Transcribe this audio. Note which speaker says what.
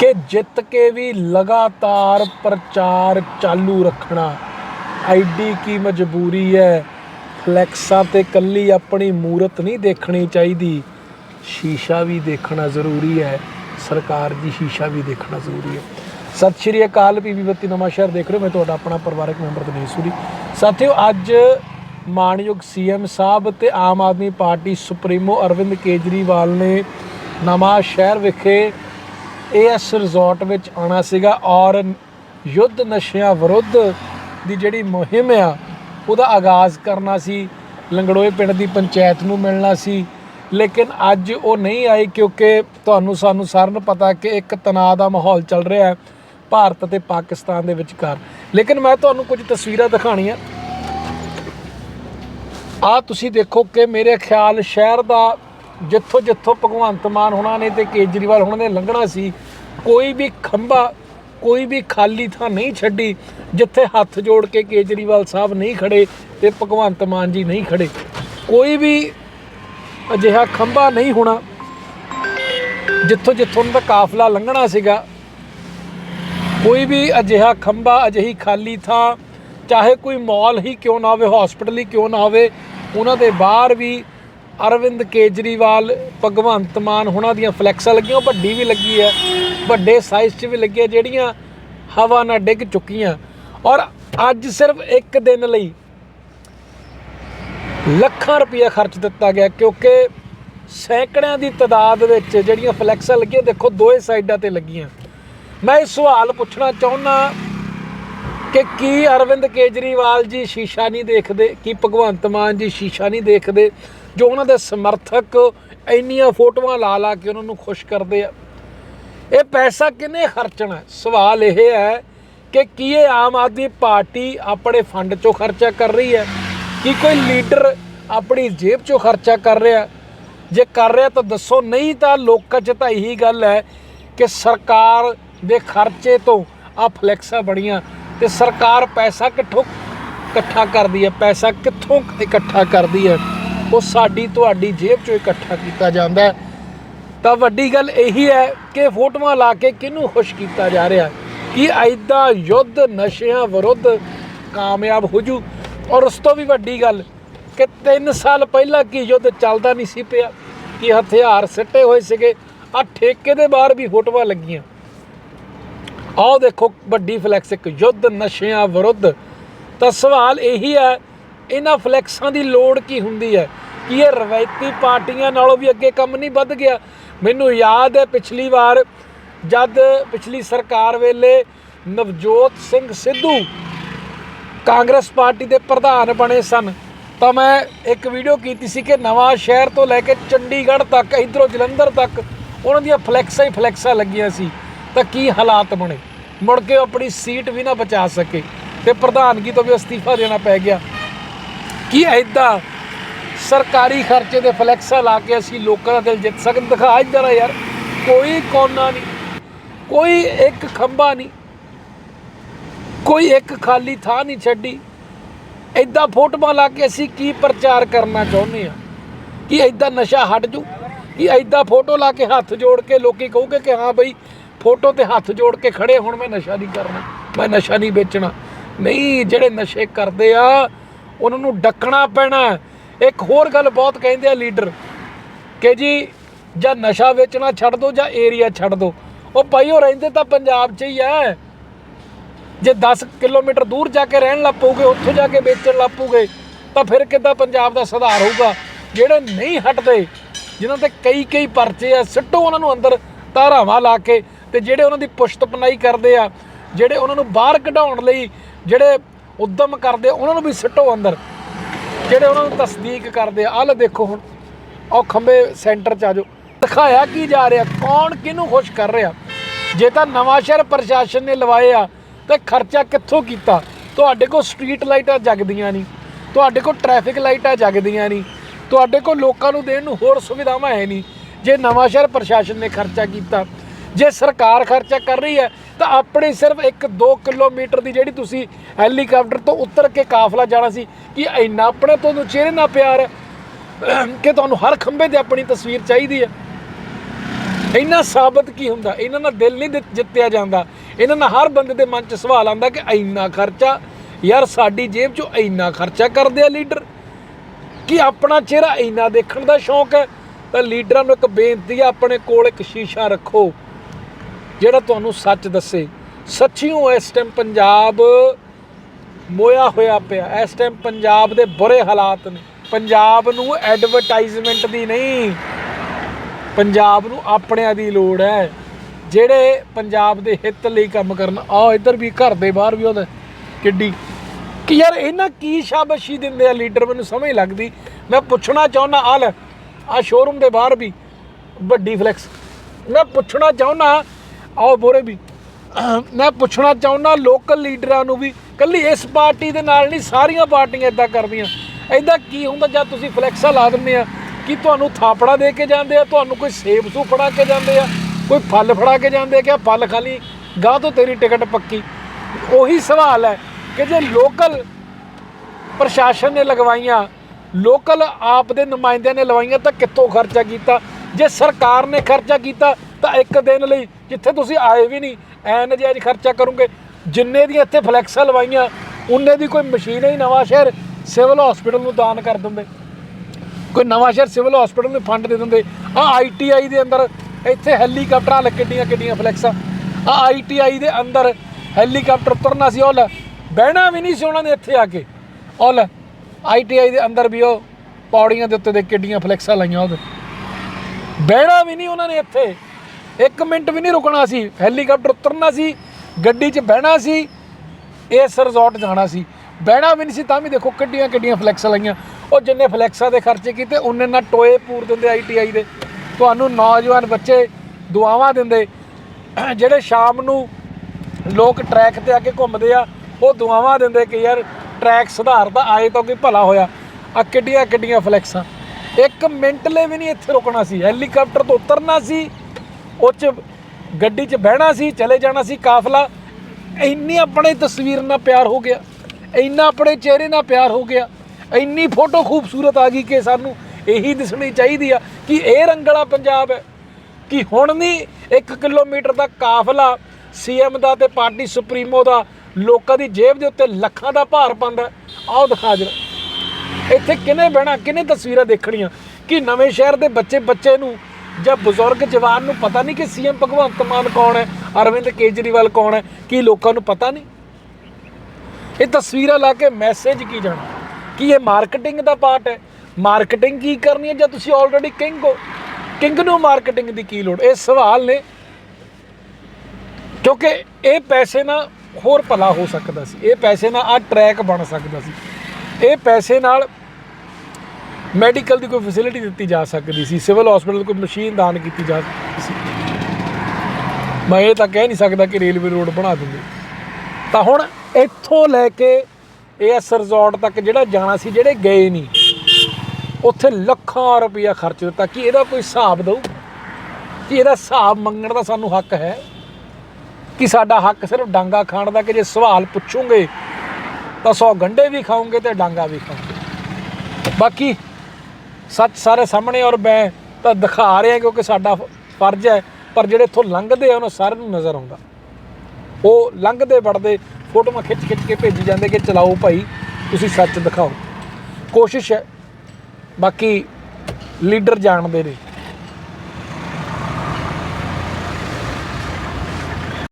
Speaker 1: ਕਿ ਜਿੱਤ ਕੇ ਵੀ ਲਗਾਤਾਰ ਪ੍ਰਚਾਰ ਚਾਲੂ ਰੱਖਣਾ। ਐਡੀ ਕੀ ਮਜਬੂਰੀ ਹੈ? ਫਲੈਕਸਾਂ ਤੇ ਕੱਲੀ ਆਪਣੀ ਮੂਰਤ ਨਹੀਂ ਦੇਖਣੀ ਚਾਹੀਦੀ। ਸ਼ੀਸ਼ਾ ਵੀ ਦੇਖਣਾ ਜ਼ਰੂਰੀ ਹੈ। ਸਰਕਾਰ ਦੀ ਸ਼ੀਸ਼ਾ ਵੀ ਦੇਖਣਾ ਜ਼ਰੂਰੀ ਹੈ। ਸਤਿ ਸ਼੍ਰੀ ਅਕਾਲ, ਪੀਵੀ ਬੱਤੀ ਨਵਾਂ ਸ਼ਹਿਰ ਦੇਖ ਰਹੇ ਹੋ। ਮੈਂ ਤੁਹਾਡਾ ਆਪਣਾ ਪਰਿਵਾਰਕ ਮੈਂਬਰ ਦਿਨੇਸ਼ ਸੂਰੀ। ਸਾਥੀਓ, ਅੱਜ ਮਾਨਯੋਗ ਸੀਐਮ ਸਾਹਿਬ ਤੇ ਆਮ ਆਦਮੀ ਪਾਰਟੀ ਸੁਪਰੀਮੋ ਅਰਵਿੰਦ ਕੇਜਰੀਵਾਲ ਨੇ ਨਵਾਂ ਸ਼ਹਿਰ ਵਿਖੇ ਇਸ ਰਿਜ਼ੋਰਟ ਵਿੱਚ ਆਉਣਾ ਸੀਗਾ ਔਰ ਯੁੱਧ ਨਸ਼ਿਆਂ ਵਿਰੁੱਧ ਦੀ ਜਿਹੜੀ ਮੁਹਿੰਮ ਆ, ਉਹਦਾ ਆਗਾਜ਼ ਕਰਨਾ ਸੀ, ਲੰਗੜੋਏ ਪਿੰਡ ਦੀ ਪੰਚਾਇਤ ਨੂੰ ਮਿਲਣਾ ਸੀ। ਲੇਕਿਨ ਅੱਜ ਉਹ ਨਹੀਂ ਆਈ ਕਿਉਂਕਿ ਤੁਹਾਨੂੰ ਸਾਨੂੰ ਸਾਰਿਆਂ ਨੂੰ ਪਤਾ ਕਿ ਇੱਕ ਤਣਾਅ ਦਾ ਮਾਹੌਲ ਚੱਲ ਰਿਹਾ ਹੈ ਭਾਰਤ ਅਤੇ ਪਾਕਿਸਤਾਨ ਦੇ ਵਿਚਕਾਰ। ਲੇਕਿਨ ਮੈਂ ਤੁਹਾਨੂੰ ਕੁਝ ਤਸਵੀਰਾਂ ਦਿਖਾਣੀਆਂ ਆ ਤੁਸੀਂ ਦੇਖੋ ਕਿ ਮੇਰੇ ਖਿਆਲ ਸ਼ਹਿਰ ਦਾ ਜਿੱਥੋਂ ਜਿੱਥੋਂ ਭਗਵੰਤ ਮਾਨ ਹੋਣਾ ਨੇ ਤੇ ਕੇਜਰੀਵਾਲ ਹੋਣਾ ਨੇ ਲੰਘਣਾ ਸੀ, ਕੋਈ ਵੀ ਖੰਭਾ, ਕੋਈ ਵੀ ਖਾਲੀ ਥਾਂ ਨਹੀਂ ਛੱਡੀ, ਜਿੱਥੇ ਹੱਥ ਜੋੜ ਕੇ ਕੇਜਰੀਵਾਲ ਸਾਹਿਬ ਨਹੀਂ ਖੜੇ ਤੇ ਭਗਵੰਤ ਮਾਨ ਜੀ ਨਹੀਂ ਖੜੇ। ਕੋਈ ਵੀ ਅਜਿਹਾ ਖੰਭਾ ਨਹੀਂ ਹੋਣਾ, ਜਿੱਥੋਂ ਜਿੱਥੋਂ ਉਹਨਾਂ ਦਾ ਕਾਫਲਾ ਲੰਘਣਾ ਸੀਗਾ, ਕੋਈ ਵੀ ਅਜਿਹਾ ਖੰਭਾ, ਅਜਿਹੀ ਖਾਲੀ ਥਾਂ, ਚਾਹੇ ਕੋਈ ਮਾਲ ਹੀ ਕਿਉਂ ਨਾ ਹੋਵੇ ਹਸਪੀਟਲ ਹੀ ਕਿਉਂ ਨਾ ਹੋਵੇ ਉਹਨਾਂ ਦੇ ਬਾਹਰ ਵੀ ਅਰਵਿੰਦ ਕੇਜਰੀਵਾਲ, ਭਗਵੰਤ ਮਾਨ ਉਹਨਾਂ ਦੀਆਂ ਫਲੈਕਸਾਂ ਲੱਗੀਆਂ, ਉਹ ਵੱਡੀ ਵੀ ਲੱਗੀ ਹੈ, ਵੱਡੇ ਸਾਈਜ਼ 'ਚ ਵੀ ਲੱਗੀਆਂ, ਜਿਹੜੀਆਂ ਹਵਾ ਨਾਲ ਡਿੱਗ ਚੁੱਕੀਆਂ। ਔਰ ਅੱਜ ਸਿਰਫ ਇੱਕ ਦਿਨ ਲਈ ਲੱਖਾਂ ਰੁਪਏ ਖਰਚ ਦਿੱਤਾ ਗਿਆ, ਕਿਉਂਕਿ ਸੈਂਕੜਿਆਂ ਦੀ ਤਾਦਾਦ ਵਿੱਚ ਜਿਹੜੀਆਂ ਫਲੈਕਸਾਂ ਲੱਗੀਆਂ, ਦੇਖੋ ਦੋਏ ਸਾਈਡਾਂ ਤੇ ਲੱਗੀਆਂ। ਮੈਂ ਇਹ ਸਵਾਲ ਪੁੱਛਣਾ ਚਾਹੁੰਦਾ ਕਿ ਕੀ ਅਰਵਿੰਦ ਕੇਜਰੀਵਾਲ ਜੀ ਸ਼ੀਸ਼ਾ ਨਹੀਂ ਦੇਖਦੇ, ਕੀ ਭਗਵੰਤ ਮਾਨ ਜੀ ਸ਼ੀਸ਼ਾ ਨਹੀਂ ਦੇਖਦੇ? ਜੋ ਉਹਨਾਂ ਦੇ ਸਮਰਥਕ ਇੰਨੀਆਂ ਫੋਟੋਆਂ ਲਾ ਲਾ ਕੇ ਉਹਨਾਂ ਨੂੰ ਖੁਸ਼ ਕਰਦੇ ਆ। ਇਹ ਪੈਸਾ ਕਿੰਨੇ ਖਰਚਣਾ? ਸਵਾਲ ਇਹ ਹੈ ਕਿ ਕੀ ਇਹ ਆਮ ਆਦਮੀ ਪਾਰਟੀ ਆਪਣੇ ਫੰਡ ਚੋਂ ਖਰਚਾ ਕਰ ਰਹੀ ਹੈ? ਕੀ ਕੋਈ ਲੀਡਰ ਆਪਣੀ ਜੇਬ ਚੋਂ ਖਰਚਾ ਕਰ ਰਿਹਾ? ਜੇ ਕਰ ਰਿਹਾ ਤਾਂ ਦੱਸੋ, ਨਹੀਂ ਤਾਂ ਲੋਕਾਂ 'ਚ ਤਾਂ ਇਹੀ ਗੱਲ ਹੈ ਕਿ ਸਰਕਾਰ ਦੇ ਖਰਚੇ ਤੋਂ ਆ ਫਲੈਕਸਾਂ ਬੜੀਆਂ ਤੇ ਸਰਕਾਰ ਪੈਸਾ ਕਿੱਥੋਂ ਇਕੱਠਾ ਕਰਦੀ ਹੈ? ਪੈਸਾ ਕਿੱਥੋਂ ਇਕੱਠਾ ਕਰਦੀ ਹੈ? ਉਹ ਸਾਡੀ ਤੁਹਾਡੀ ਜੇਬ ਚੋਂ ਇਕੱਠਾ ਕੀਤਾ ਜਾਂਦਾ ਹੈ। ਤਾਂ ਵੱਡੀ ਗੱਲ ਇਹੀ ਹੈ ਕਿ ਫੋਟੋਆਂ ਲਾ ਕੇ ਕਿਹਨੂੰ ਖੁਸ਼ ਕੀਤਾ ਜਾ ਰਿਹਾ ਕਿ ਐਦਾਂ ਯੁੱਧ ਨਸ਼ਿਆਂ ਵਿਰੁੱਧ ਕਾਮਯਾਬ ਹੋ ਜੂ। ਔਰ ਉਸ ਤੋਂ ਵੀ ਵੱਡੀ ਗੱਲ ਕਿ 3 ਸਾਲ ਪਹਿਲਾਂ ਕੀ ਯੁੱਧ ਚੱਲਦਾ ਨਹੀਂ ਸੀ ਪਿਆ, ਕਿ ਹਥਿਆਰ ਸਿੱਟੇ ਹੋਏ ਸੀਗੇ ਆ ਠੇਕੇ ਦੇ ਬਾਹਰ ਵੀ ਫੋਟੋਆਂ ਲੱਗੀਆਂ। ਆਓ ਦੇਖੋ ਵੱਡੀ ਫਲੈਕਸ ਇੱਕ ਯੁੱਧ ਨਸ਼ਿਆਂ ਵਿਰੁੱਧ। ਤਾਂ ਸਵਾਲ ਇਹੀ ਹੈ ਇਹਨਾਂ ਫਲੈਕਸਾਂ ਦੀ ਲੋੜ ਕੀ ਹੁੰਦੀ ਹੈ? ਕਿ ਇਹ ਰਵਾਇਤੀ ਪਾਰਟੀਆਂ ਨਾਲੋਂ ਵੀ ਅੱਗੇ ਕੰਮ ਨਹੀਂ ਵੱਧ ਗਿਆ? ਮੈਨੂੰ ਯਾਦ ਹੈ ਪਿਛਲੀ ਵਾਰ ਜਦ ਪਿਛਲੀ ਸਰਕਾਰ ਵੇਲੇ ਨਵਜੋਤ ਸਿੰਘ ਸਿੱਧੂ ਕਾਂਗਰਸ ਪਾਰਟੀ ਦੇ ਪ੍ਰਧਾਨ ਬਣੇ ਸਨ, ਤਾਂ ਮੈਂ ਇੱਕ ਵੀਡੀਓ ਕੀਤੀ ਸੀ ਕਿ ਨਵਾਂ ਸ਼ਹਿਰ ਤੋਂ ਲੈ ਕੇ ਚੰਡੀਗੜ੍ਹ ਤੱਕ, ਇਧਰੋਂ ਜਲੰਧਰ ਤੱਕ ਉਹਨਾਂ ਦੀਆਂ ਫਲੈਕਸਾਂ ਹੀ ਫਲੈਕਸਾਂ ਲੱਗੀਆਂ ਸੀ। ਤਾਂ ਕੀ ਹਾਲਾਤ ਬਣੇ? ਮੁੜ ਕੇ ਉਹ ਆਪਣੀ ਸੀਟ ਵੀ ਨਾ ਬਚਾ ਸਕੇ ਤੇ ਪ੍ਰਧਾਨਗੀ ਤੋਂ ਵੀ ਅਸਤੀਫਾ ਦੇਣਾ ਪੈ ਗਿਆ। ਕੀ ਐਦਾਂ ਸਰਕਾਰੀ ਖਰਚੇ ਦੇ ਫਲੈਕਸਾਂ ਲਾ ਕੇ ਅਸੀਂ ਲੋਕਾਂ ਦਾ ਦਿਲ ਜਿੱਤ ਸਕਦੇ ਦਿਖਾ ਜਰਾ ਯਾਰ। ਕੋਈ ਕੋਨਾ ਨਹੀਂ। ਕੋਈ ਇੱਕ ਖੰਭਾ ਨਹੀਂ। ਕੋਈ ਇੱਕ ਖਾਲੀ ਥਾਂ ਨਹੀਂ ਛੱਡੀ। ਐਦਾਂ ਫੋਟੋਆਂ ਲਾ ਕੇ ਅਸੀਂ ਕੀ ਪ੍ਰਚਾਰ ਕਰਨਾ ਚਾਹੁੰਦੇ ਆ? ਕਿ ਐਦਾਂ ਨਸ਼ਾ ਹਟ ਜੂ? ਕਿ ਐਦਾਂ ਫੋਟੋ ਲਾ ਕੇ ਹੱਥ ਜੋੜ ਕੇ ਲੋਕੀ ਕਹੂਗੇ ਕਿ ਹਾਂ ਬਈ, ਫੋਟੋ ਤੇ ਹੱਥ ਜੋੜ ਕੇ ਖੜੇ ਹੁਣ, ਮੈਂ ਨਸ਼ਾ ਨਹੀਂ ਕਰਨਾ, ਮੈਂ ਨਸ਼ਾ ਨਹੀਂ ਵੇਚਣਾ। ਨਹੀਂ, ਜਿਹੜੇ ਨਸ਼ੇ ਕਰਦੇ ਆ ਉਹਨਾਂ ਨੂੰ ਡੱਕਣਾ ਪੈਣਾ ਇੱਕ ਹੋਰ ਗੱਲ ਬਹੁਤ ਕਹਿੰਦੇ ਆ ਲੀਡਰ ਕਿ ਜੀ, ਜਾਂ ਨਸ਼ਾ ਵੇਚਣਾ ਛੱਡ ਦੋ ਜਾਂ ਏਰੀਆ ਛੱਡ ਦੋ। ਉਹ ਭਾਈ, ਉਹ ਰਹਿੰਦੇ ਤਾਂ ਪੰਜਾਬ 'ਚ ਹੀ ਐ ਜੇ 10 ਕਿਲੋਮੀਟਰ ਦੂਰ ਜਾ ਕੇ ਰਹਿਣ ਲੱਪੋਗੇ ਉੱਥੋਂ ਜਾ ਕੇ ਵੇਚਣ ਲੱਪੋਗੇ ਤਾਂ ਫਿਰ ਕਿੱਦਾਂ ਪੰਜਾਬ ਦਾ ਸੁਧਾਰ ਹੋਊਗਾ? ਜਿਹੜੇ ਨਹੀਂ ਹਟਦੇ, ਜਿਨ੍ਹਾਂ ਤੇ ਕਈ ਕਈ ਪਰਚੇ ਆ, ਸਿੱਟੋ ਉਹਨਾਂ ਨੂੰ ਅੰਦਰ ਧਾਰਾਵਾਂ ਲਾ ਕੇ ਤੇ ਜਿਹੜੇ ਉਹਨਾਂ ਦੀ ਪੁਸ਼ਤ ਪਨਾਈ ਕਰਦੇ ਆ, ਜਿਹੜੇ ਉਹਨਾਂ ਨੂੰ ਬਾਹਰ ਕਢਾਉਣ ਲਈ, ਜਿਹੜੇ ਉਦਮ ਕਰਦੇ, ਉਹਨਾਂ ਨੂੰ ਵੀ ਸਿੱਟੋ ਅੰਦਰ। ਜਿਹੜੇ ਉਹਨਾਂ ਨੂੰ ਤਸਦੀਕ ਕਰਦੇ ਆ ਲੈ ਦੇਖੋ ਹੁਣ। ਉਹ ਖੰਬੇ ਸੈਂਟਰ ਚ ਆਜੋ ਦਿਖਾਇਆ ਕੀ ਜਾ ਰਿਹਾ, ਕੌਣ ਕਿਹਨੂੰ ਖੁਸ਼ ਕਰ ਰਿਹਾ? ਜੇ ਤਾਂ ਨਵਾਂ ਸ਼ਹਿਰ ਪ੍ਰਸ਼ਾਸਨ ਨੇ ਲਵਾਏ ਆ, ਤੇ ਖਰਚਾ ਕਿੱਥੋਂ ਕੀਤਾ? ਤੁਹਾਡੇ ਕੋਲ ਸਟਰੀਟ ਲਾਈਟਾਂ ਜਗਦੀਆਂ ਨਹੀਂ। ਤੁਹਾਡੇ ਕੋਲ ਟ੍ਰੈਫਿਕ ਲਾਈਟਾਂ ਜਗਦੀਆਂ ਨਹੀਂ। ਤੁਹਾਡੇ ਕੋਲ ਲੋਕਾਂ ਨੂੰ ਦੇਣ ਨੂੰ ਹੋਰ ਸੁਵਿਧਾਵਾਂ ਹੈ ਨਹੀਂ। ਜੇ ਨਵਾਂ ਸ਼ਹਿਰ ਪ੍ਰਸ਼ਾਸਨ ਨੇ ਖਰਚਾ ਕੀਤਾ ਜੇ ਸਰਕਾਰ ਖਰਚਾ ਕਰ ਰਹੀ ਹੈ, ਤਾਂ ਆਪਣੇ ਸਿਰਫ 1-2 ਕਿਲੋਮੀਟਰ ਦੀ ਜਿਹੜੀ ਤੁਸੀਂ ਹੈਲੀਕਾਪਟਰ ਤੋਂ ਉਤਰ ਕੇ ਕਾਫਲਾ ਜਾਣਾ ਸੀ, ਕਿ ਇੰਨਾ ਆਪਣੇ ਤੁਹਾਨੂੰ ਚਿਹਰੇ ਨਾਲ ਪਿਆਰ ਹੈ ਕਿ ਤੁਹਾਨੂੰ ਹਰ ਖੰਭੇ ਤੇ ਆਪਣੀ ਤਸਵੀਰ ਚਾਹੀਦੀ ਹੈ। ਇੰਨਾ ਸਾਬਤ ਕੀ ਹੁੰਦਾ? ਇਹਨਾਂ ਨਾਲ ਦਿਲ ਨਹੀਂ ਜਿੱਤਿਆ ਜਾਂਦਾ। ਇਹਨਾਂ ਨਾਲ ਹਰ ਬੰਦੇ ਦੇ ਮਨ 'ਚ ਸਵਾਲ ਆਉਂਦਾ ਕਿ ਇੰਨਾ ਖਰਚਾ, ਯਾਰ ਸਾਡੀ ਜੇਬ 'ਚੋਂ ਇੰਨਾ ਖਰਚਾ ਕਰਦੇ ਆ ਲੀਡਰ? ਕਿ ਆਪਣਾ ਚਿਹਰਾ ਇੰਨਾ ਦੇਖਣ ਦਾ ਸ਼ੌਂਕ ਹੈ? ਤਾਂ ਲੀਡਰਾਂ ਨੂੰ ਇੱਕ ਬੇਨਤੀ ਹੈ ਆਪਣੇ ਕੋਲ ਇੱਕ ਸ਼ੀਸ਼ਾ ਰੱਖੋ। ਜਿਹੜਾ ਤੁਹਾਨੂੰ ਸੱਚ ਦੱਸੇ। ਸੱਚੀਓ ਇਸ ਟਾਈਮ ਪੰਜਾਬ ਮੋਇਆ ਹੋਇਆ ਪਿਆ। ਇਸ ਟਾਈਮ ਪੰਜਾਬ ਦੇ ਬੁਰੇ ਹਾਲਾਤ ਨੇ। ਪੰਜਾਬ ਨੂੰ ਐਡਵਰਟਾਈਜ਼ਮੈਂਟ ਦੀ ਨਹੀਂ। ਪੰਜਾਬ ਨੂੰ ਆਪਣਿਆਂ ਦੀ ਲੋੜ ਹੈ। ਜਿਹੜੇ ਪੰਜਾਬ ਦੇ ਹਿੱਤ ਲਈ ਕੰਮ ਕਰਨ, ਆ ਇੱਧਰ ਵੀ ਘਰ ਦੇ ਬਾਹਰ ਵੀ ਉਹਦਾ ਕਿੱਡੀ। ਕਿ ਯਾਰ ਇਹਨਾਂ ਕੀ ਸ਼ਾਬਾਸ਼ੀ ਦਿੰਦੇ ਆ ਲੀਡਰ ਮੈਨੂੰ ਸਮਝ ਲੱਗਦੀ। ਮੈਂ ਪੁੱਛਣਾ ਚਾਹੁੰਦਾ, ਆ ਲੈ, ਆ ਸ਼ੋਰੂਮ ਦੇ ਬਾਹਰ ਵੀ ਵੱਡੀ ਫਲੈਕਸ ਮੈਂ ਪੁੱਛਣਾ ਚਾਹੁੰਦਾ ਆਓ ਬੋਰੇ ਵੀ। ਮੈਂ ਪੁੱਛਣਾ ਚਾਹੁੰਦਾ ਲੋਕਲ ਲੀਡਰਾਂ ਨੂੰ ਵੀ, ਕੱਲੀ ਇਸ ਪਾਰਟੀ ਦੇ ਨਾਲ ਨਹੀਂ, ਸਾਰੀਆਂ ਪਾਰਟੀਆਂ ਇਦਾਂ ਕਰਦੀਆਂ। ਇਦਾਂ ਕੀ ਹੁੰਦਾ ਜਦ ਤੁਸੀਂ ਫਲੈਕਸਾਂ ਲਾ ਦਿੰਦੇ ਆ ਕਿ ਤੁਹਾਨੂੰ ਥਾਪੜਾ ਦੇ ਕੇ ਜਾਂਦੇ ਆ, ਤੁਹਾਨੂੰ ਕੋਈ ਸੇਬ ਸੂ ਫੜਾ ਕੇ ਜਾਂਦੇ ਆ, ਕੋਈ ਫਲ ਫੜਾ ਕੇ ਜਾਂਦੇ ਆ ਕਿ ਆਹ ਫਲ ਖਾਲੀ, ਗਾਹ ਤੋਂ ਤੇਰੀ ਟਿਕਟ ਪੱਕੀ। ਉਹੀ ਸਵਾਲ ਹੈ ਕਿ ਜੇ ਲੋਕਲ ਪ੍ਰਸ਼ਾਸਨ ਨੇ ਲਗਵਾਈਆਂ ਲੋਕਲ ਆਪ ਦੇ ਨੁਮਾਇੰਦਿਆਂ ਨੇ ਲਵਾਈਆਂ ਤਾਂ ਕਿੱਥੋਂ ਖਰਚਾ ਕੀਤਾ? ਜੇ ਸਰਕਾਰ ਨੇ ਖਰਚਾ ਕੀਤਾ ਤਾਂ ਇੱਕ ਦਿਨ ਲਈ ਜਿੱਥੇ ਤੁਸੀਂ ਆਏ ਵੀ ਨਹੀਂ, ਐ ਨਜਾਇਜ਼ ਖਰਚਾ ਕਰੋਗੇ। ਜਿੰਨੇ ਦੀਆਂ ਇੱਥੇ ਫਲੈਕਸਾਂ ਲਵਾਈਆਂ ਉਨੇ ਦੀ ਕੋਈ ਮਸ਼ੀਨ ਹੀ ਨਵਾਂ ਸ਼ਹਿਰ ਸਿਵਲ ਹਸਪੀਟਲ ਨੂੰ ਦਾਨ ਕਰ ਦਿੰਦੇ। ਕੋਈ ਨਵਾਂ ਸ਼ਹਿਰ ਸਿਵਲ ਹਸਪੀਟਲ ਨੂੰ ਫੰਡ ਦੇ ਦਿੰਦੇ। ਆ ਆਈਟੀਆਈ ਦੇ ਅੰਦਰ ਇੱਥੇ ਹੈਲੀਕਾਪਟਰਾਂ ਲੱਗ ਕਿੱਡੀਆਂ ਕਿੱਡੀਆਂ ਫਲੈਕਸਾਂ। ਆ ਆਈਟੀਆਈ ਦੇ ਅੰਦਰ ਹੈਲੀਕਾਪਟਰ ਉਤਰਨਾ ਸੀ, ਉਹ ਲੈ, ਬਹਿਣਾ ਵੀ ਨਹੀਂ ਸੀ ਉਹਨਾਂ ਨੇ ਇੱਥੇ ਆ ਕੇ। ਉਹ ਲੈ ਆਈਟੀਆਈ ਦੇ ਅੰਦਰ ਵੀ ਉਹ ਪੌੜੀਆਂ ਦੇ ਉੱਤੇ ਦੇ ਕਿੱਡੀਆਂ ਫਲੈਕਸਾਂ ਲਾਈਆਂ ਉਹਦੇ। ਬਹਿਣਾ ਵੀ ਨਹੀਂ ਉਹਨਾਂ ਨੇ ਇੱਥੇ। ਇੱਕ ਮਿੰਟ ਵੀ ਨਹੀਂ ਰੁਕਣਾ ਸੀ, ਹੈਲੀਕਾਪਟਰ ਉਤਰਨਾ ਸੀ, ਗੱਡੀ 'ਚ ਬਹਿਣਾ ਸੀ, ਇਸ ਰਿਜ਼ੋਰਟ ਜਾਣਾ ਸੀ। ਬਹਿਣਾ ਵੀ ਨਹੀਂ ਸੀ, ਤਾਂ ਵੀ ਦੇਖੋ ਕਿੱਡੀਆਂ ਕਿੱਡੀਆਂ ਫਲੈਕਸਾਂ ਲਾਈਆਂ। ਉਹ ਜਿੰਨੇ ਫਲੈਕਸਾਂ ਦੇ ਖਰਚੇ ਕੀਤੇ, ਉਹਨੇ ਨਾ ਟੋਏ ਪੂਰ ਦਿੰਦੇ ਆਈਟੀਆਈ ਦੇ। ਤੁਹਾਨੂੰ ਨੌਜਵਾਨ ਬੱਚੇ ਦੁਆਵਾਂ ਦਿੰਦੇ। ਜਿਹੜੇ ਸ਼ਾਮ ਨੂੰ ਲੋਕ ਟਰੈਕ ਤੇ ਆ ਕੇ ਘੁੰਮਦੇ ਆ, ਉਹ ਦੁਆਵਾਂ ਦਿੰਦੇ ਕਿ ਯਾਰ ਟਰੈਕ ਸੁਧਾਰਦਾ, ਆਏ ਤਾਂ ਕੋਈ ਭਲਾ ਹੋਇਆ। ਆ ਕਿੱਡੀਆਂ ਕਿੱਡੀਆਂ ਫਲੈਕਸਾਂ ਇੱਕ ਮਿੰਟ ਲਈ ਵੀ ਨਹੀਂ ਇੱਥੇ ਰੁਕਣਾ ਸੀ। ਹੈਲੀਕਾਪਟਰ ਤੋਂ ਉਤਰਨਾ ਸੀ ਉਹ ਚ ਗੱਡੀ 'ਚ ਬਹਿਣਾ ਸੀ, ਚਲੇ ਜਾਣਾ ਸੀ ਕਾਫਲਾ, ਇੰਨੀ ਆਪਣੇ ਤਸਵੀਰ ਨਾਲ ਪਿਆਰ ਹੋ ਗਿਆ, ਇੰਨਾ ਆਪਣੇ ਚਿਹਰੇ ਨਾਲ ਪਿਆਰ ਹੋ ਗਿਆ, ਇੰਨੀ ਫੋਟੋ ਖੂਬਸੂਰਤ ਆ ਗਈ ਕਿ ਸਾਨੂੰ ਇਹੀ ਦਿਸਣੀ ਚਾਹੀਦੀ ਆ ਕਿ ਇਹ ਰੰਗਲਾ ਪੰਜਾਬ ਹੈ, ਕਿ ਹੁਣ ਨਹੀਂ 1 ਕਿਲੋਮੀਟਰ ਦਾ ਕਾਫਲਾ ਸੀਐਮ ਦਾ ਤੇ ਪਾਰਟੀ ਸੁਪਰੀਮੋ ਦਾ ਲੋਕਾਂ ਦੀ ਜੇਬ ਦੇ ਉੱਤੇ ਲੱਖਾਂ ਦਾ ਭਾਰ ਪਾਉਂਦਾ ਆਓ ਦਿਖਾ ਜਰਾ। ਇੱਥੇ ਕਿਨੇ ਬਹਿਣਾ ਕਿਨੇ ਤਸਵੀਰਾਂ ਦੇਖਣੀਆਂ ਕਿ ਨਵੇਂ ਸ਼ਹਿਰ ਦੇ ਬੱਚੇ ਬੱਚੇ ਨੂੰ ਜਾਂ ਬਜ਼ੁਰਗ ਜਵਾਨ ਨੂੰ ਪਤਾ ਨਹੀਂ ਕਿ ਸੀਐਮ ਭਗਵੰਤ ਮਾਨ ਕੌਣ ਹੈ, ਅਰਵਿੰਦ ਕੇਜਰੀਵਾਲ ਕੌਣ ਹੈ, ਕੀ ਲੋਕਾਂ ਨੂੰ ਪਤਾ ਨਹੀਂ? ਇਹ ਤਸਵੀਰਾਂ ਲਾ ਕੇ ਮੈਸੇਜ ਕੀ ਜਾਣਾ? ਕੀ ਇਹ ਮਾਰਕੀਟਿੰਗ ਦਾ ਪਾਰਟ ਹੈ? ਮਾਰਕੀਟਿੰਗ ਕੀ ਕਰਨੀ ਹੈ ਜਦ ਤੁਸੀਂ ਆਲਰੇਡੀ ਕਿੰਗ ਹੋ? ਕਿੰਗ ਨੂੰ ਮਾਰਕੀਟਿੰਗ ਦੀ ਕੀ ਲੋੜ? ਇਹ ਸਵਾਲ ਨੇ, ਕਿਉਂਕਿ ਇਹ ਪੈਸੇ ਨਾਲ ਹੋਰ ਭਲਾ ਹੋ ਸਕਦਾ ਸੀ। ਇਹ ਪੈਸੇ ਨਾਲ ਆ ਟਰੈਕ ਬਣ ਸਕਦਾ ਸੀ। ਇਹ ਪੈਸੇ ਨਾਲ ਮੈਡੀਕਲ ਦੀ ਕੋਈ ਫੈਸਿਲਿਟੀ ਦਿੱਤੀ ਜਾ ਸਕਦੀ ਸੀ ਸਿਵਲ ਹਸਪੀਟਲ ਕੋਈ ਮਸ਼ੀਨ ਦਾਨ ਕੀਤੀ ਜਾ ਸਕਦੀ ਸੀ। ਮੈਂ ਇਹ ਤਾਂ ਕਹਿ ਨਹੀਂ ਸਕਦਾ ਕਿ ਰੇਲਵੇ ਰੋਡ ਬਣਾ ਦਿੰਦੇ। ਤਾਂ ਹੁਣ ਇੱਥੋਂ ਲੈ ਕੇ ਇਸ ਰਿਜ਼ੋਰਟ ਤੱਕ ਜਿਹੜਾ ਜਾਣਾ ਸੀ, ਜਿਹੜੇ ਗਏ ਨਹੀਂ, ਉੱਥੇ ਲੱਖਾਂ ਰੁਪਇਆ ਖਰਚ ਦਿੱਤਾ। ਕਿ ਇਹਦਾ ਕੋਈ ਹਿਸਾਬ ਦਊ? ਕਿ ਇਹਦਾ ਹਿਸਾਬ ਮੰਗਣ ਦਾ ਸਾਨੂੰ ਹੱਕ ਹੈ? ਕਿ ਸਾਡਾ ਹੱਕ ਸਿਰਫ ਡਾਂਗਾ ਖਾਣ ਦਾ ਕਿ ਜੇ ਸਵਾਲ ਪੁੱਛੋਗੇ ਤਾਂ 100 ਗੰਡੇ ਵੀ ਖਾਓਗੇ ਤੇ ਡਾਂਗਾ ਵੀ ਖਾਓਗੇ? ਬਾਕੀ ਸੱਚ ਸਾਰੇ ਸਾਹਮਣੇ ਔਰ ਮੈਂ ਤਾਂ ਦਿਖਾ ਰਿਹਾ ਕਿਉਂਕਿ ਸਾਡਾ ਫਰਜ਼ ਹੈ, ਪਰ ਜਿਹੜੇ ਇੱਥੋਂ ਲੰਘਦੇ ਆ, ਉਹਨਾਂ ਸਾਰਿਆਂ ਨੂੰ ਨਜ਼ਰ ਆਉਂਦਾ। ਉਹ ਲੰਘਦੇ, ਵੜਦੇ, ਫੋਟੋਆਂ ਖਿੱਚ ਖਿੱਚ ਕੇ ਭੇਜੀ ਜਾਂਦੇ ਕਿ ਚਲਾਓ ਭਾਈ, ਤੁਸੀਂ ਸੱਚ ਦਿਖਾਓ। ਕੋਸ਼ਿਸ਼ ਹੈ, ਬਾਕੀ ਲੀਡਰ ਜਾਣਦੇ ਨੇ।